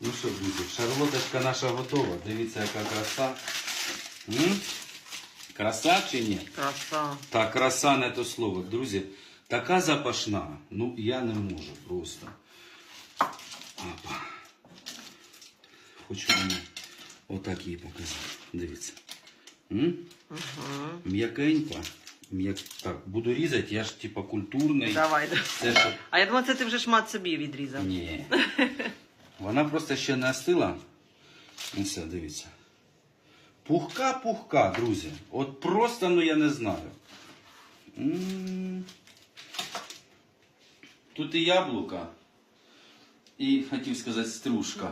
Ну що, друзі, шарлоточка наша готова. Дивіться, яка краса. М? Краса чи ні? Краса. Та краса не то слово. Друзі, така запашна. Ну, я не можу просто. Апа. Хочу вам отак її показати. Дивіться. М? Угу. М'якенька. М'як... Так, буду різати, я ж типа культурний. Давай. Це що? А я думала, це ти вже шмат собі відрізав. Ні. Вона просто ще не остила. І все, дивіться. Пухка-пухка, друзі. От просто, ну я не знаю. М. Тут і яблука. І хотів сказати стружка.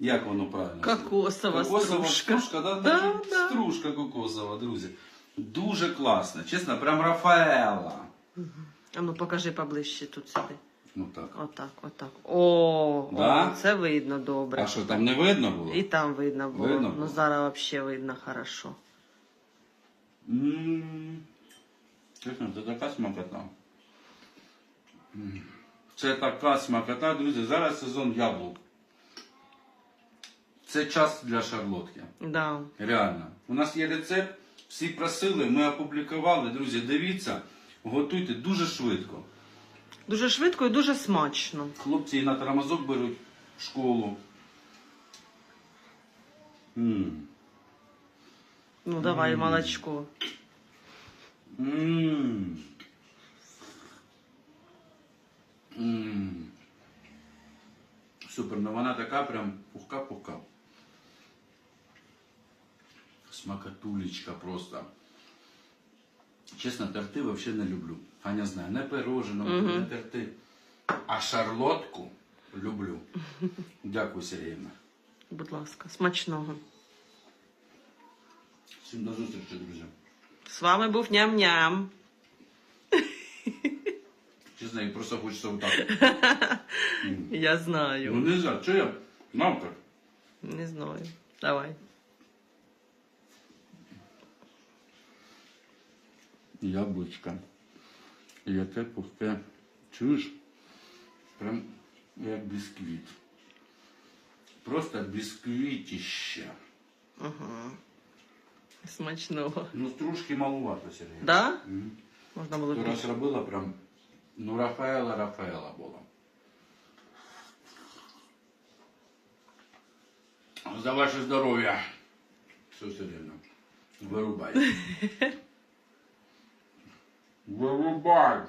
Як воно правильно? Кокосова Кокосова стружка. стружка, да? Да, да. Стружка кокосова, друзі. Дуже класно. Чесно, прям Рафаела. А ну покажи поближче тут сюди. Ну так. Отак, отак. О, Да? о, це видно добре. А що, там не видно було? І там видно було. Видно ну зараз взагалі видно хорошо. М, Чесно, це така смакота. М, Це така смакота, друзі. Зараз сезон яблук. Це час для шарлотки. Да. Реально. У нас є рецепт, всі просили, ми опублікували. Друзі, дивіться, готуйте дуже швидко. Дуже швидко і дуже смачно. Хлопці і на тормозок беруть в школу. М. Ну давай, молочко. М. М. Супер, ну вона така прям пухка-пухка. Смакатулечка просто. Чесно, торти взагалі не люблю. Аня знає, не пирожено, не торти. А шарлотку люблю. Дякую, Сергіївна. Будь ласка, смачного. Всім до зустрічі, друзі. З вами був ням-ням. Чесно, їй просто хочеться отак. Я Ну знаю. не знаю, чи я? Нам. Не знаю. Давай. Яблучко. Яке пухке. Чуєш? Прям як бісквіт. Просто бісквітіще. Ага. Смачного. Ну, трошки малувато, Сергій. Да? Мгм. Можна було Ти б. раз робила прям, ну, Рафаела, Рафаела була. За ваше здоров'я. Все серйозно. Вирубай. will reward